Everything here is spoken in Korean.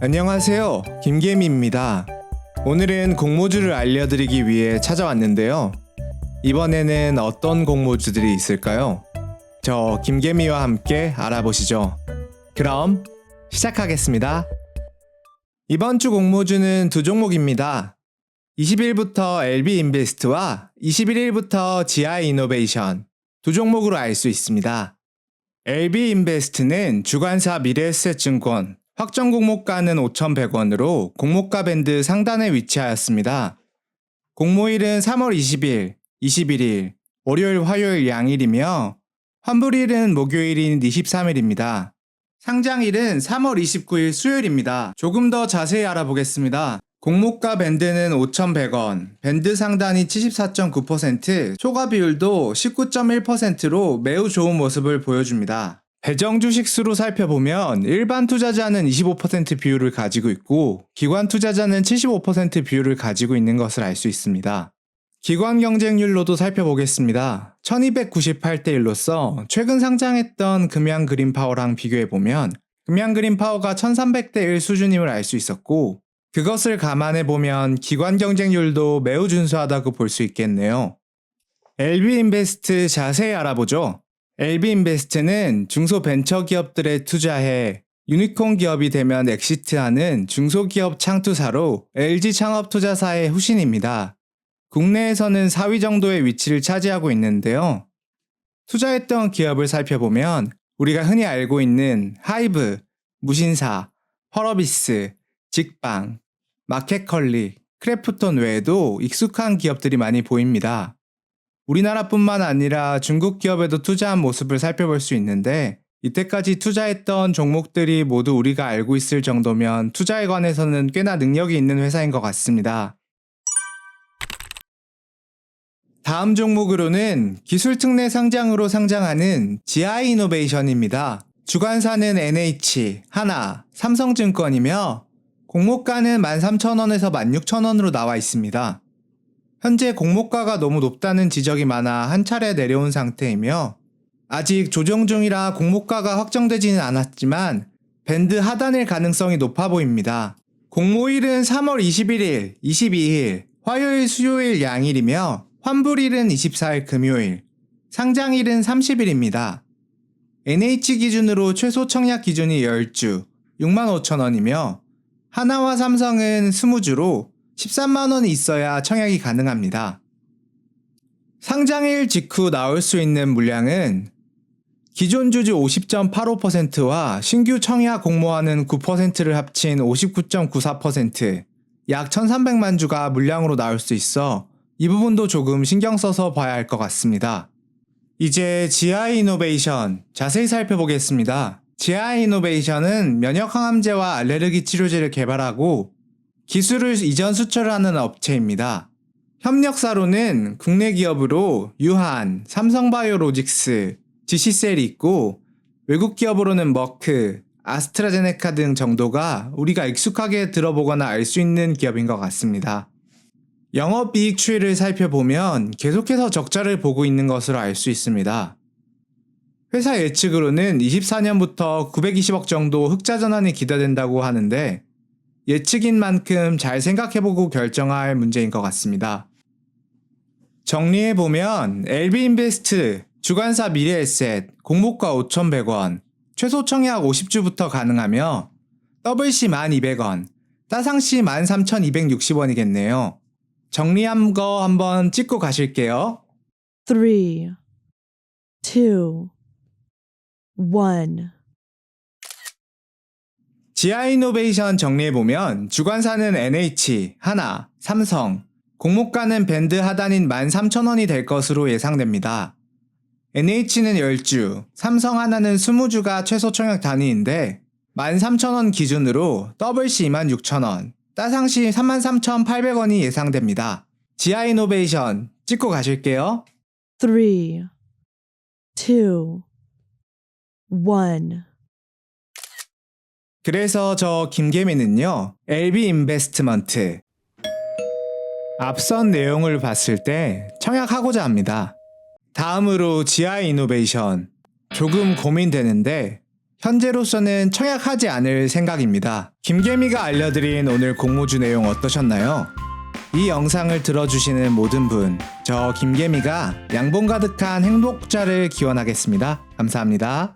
안녕하세요. 김계미입니다. 오늘은 공모주를 알려드리기 위해 찾아왔는데요. 이번에는 어떤 공모주들이 있을까요? 저 김계미와 함께 알아보시죠. 그럼 시작하겠습니다. 이번 주 공모주는 두 종목입니다. 20일부터 LB인베스트와 21일부터 GI 이노베이션 두 종목으로 알 수 있습니다. LB인베스트는 주관사 미래에셋증권 확정 공모가는 5,100원으로 공모가 밴드 상단에 위치하였습니다. 공모일은 3월 20일, 21일, 월요일, 화요일 양일이며 환불일은 목요일인 23일입니다. 상장일은 3월 29일 수요일입니다. 조금 더 자세히 알아보겠습니다. 공모가 밴드는 5,100원, 밴드 상단이 74.9%, 초과 비율도 19.1%로 매우 좋은 모습을 보여줍니다. 배정 주식수로 살펴보면 일반 투자자는 25% 비율을 가지고 있고 기관 투자자는 75% 비율을 가지고 있는 것을 알 수 있습니다. 기관 경쟁률로도 살펴보겠습니다. 1298대 1로서 최근 상장했던 금양 그린파워랑 비교해보면 금양 그린파워가 1300대 1 수준임을 알 수 있었고 그것을 감안해보면 기관 경쟁률도 매우 준수하다고 볼 수 있겠네요. LB인베스트 자세히 알아보죠. LB인베스트는 중소벤처 기업들에 투자해 유니콘 기업이 되면 엑시트하는 중소기업 창투사로 LG창업 투자사의 후신입니다. 국내에서는 4위 정도의 위치를 차지하고 있는데요. 투자했던 기업을 살펴보면 우리가 흔히 알고 있는 하이브, 무신사, 펄어비스, 직방, 마켓컬리, 크래프톤 외에도 익숙한 기업들이 많이 보입니다. 우리나라뿐만 아니라 중국 기업에도 투자한 모습을 살펴볼 수 있는데 이때까지 투자했던 종목들이 모두 우리가 알고 있을 정도면 투자에 관해서는 꽤나 능력이 있는 회사인 것 같습니다. 다음 종목으로는 기술 특례 상장으로 상장하는 GI 이노베이션입니다. 주관사는 NH, 하나, 삼성증권이며 공모가는 13,000원에서 16,000원으로 나와 있습니다. 현재 공모가가 너무 높다는 지적이 많아 한 차례 내려온 상태이며 아직 조정 중이라 공모가가 확정되지는 않았지만 밴드 하단일 가능성이 높아 보입니다. 공모일은 3월 21일, 22일, 화요일, 수요일 양일이며 환불일은 24일 금요일, 상장일은 30일입니다. NH 기준으로 최소 청약 기준이 10주, 65,000원이며 하나와 삼성은 20주로 13만 원이 있어야 청약이 가능합니다. 상장일 직후 나올 수 있는 물량은 기존 주주 50.85%와 신규 청약 공모하는 9%를 합친 59.94%, 약 1,300만 주가 물량으로 나올 수 있어 이 부분도 조금 신경 써서 봐야 할 것 같습니다. 이제 GI 이노베이션 자세히 살펴보겠습니다. GI 이노베이션은 면역 항암제와 알레르기 치료제를 개발하고 기술을 이전 수출하는 업체입니다. 협력사로는 국내 기업으로 유한, 삼성바이오로직스, 지시셀이 있고 외국 기업으로는 머크, 아스트라제네카 등 정도가 우리가 익숙하게 들어보거나 알 수 있는 기업인 것 같습니다. 영업이익 추이를 살펴보면 계속해서 적자를 보고 있는 것으로 알 수 있습니다. 회사 예측으로는 24년부터 920억 정도 흑자 전환이 기대된다고 하는데 예측인 만큼 잘 생각해보고 결정할 문제인 것 같습니다. 정리해보면 LB인베스트, 주관사 미래에셋, 공모가 5,100원, 최소 청약 50주부터 가능하며 WC 1,200원, 따상시 13,260원이겠네요. 정리한 거 한번 찍고 가실게요. three, two, one. 지아이노베이션 정리해보면 주관사는 NH, 하나, 삼성, 공모가는 밴드 하단인 13,000원이 될 것으로 예상됩니다. NH는 10주, 삼성 하나는 20주가 최소 청약 단위인데 13,000원 기준으로 WC 26,000원, 따상시 33,800원이 예상됩니다. 지아이노베이션 찍고 가실게요. three, two, one. 그래서 저 김계민은요, LB 인베스트먼트. 앞선 내용을 봤을 때 청약하고자 합니다. 다음으로 GI 이노베이션. 조금 고민되는데 현재로서는 청약하지 않을 생각입니다. 김개미가 알려드린 오늘 공모주 내용 어떠셨나요? 이 영상을 들어주시는 모든 분, 저 김개미가 양봉 가득한 행복자를 기원하겠습니다. 감사합니다.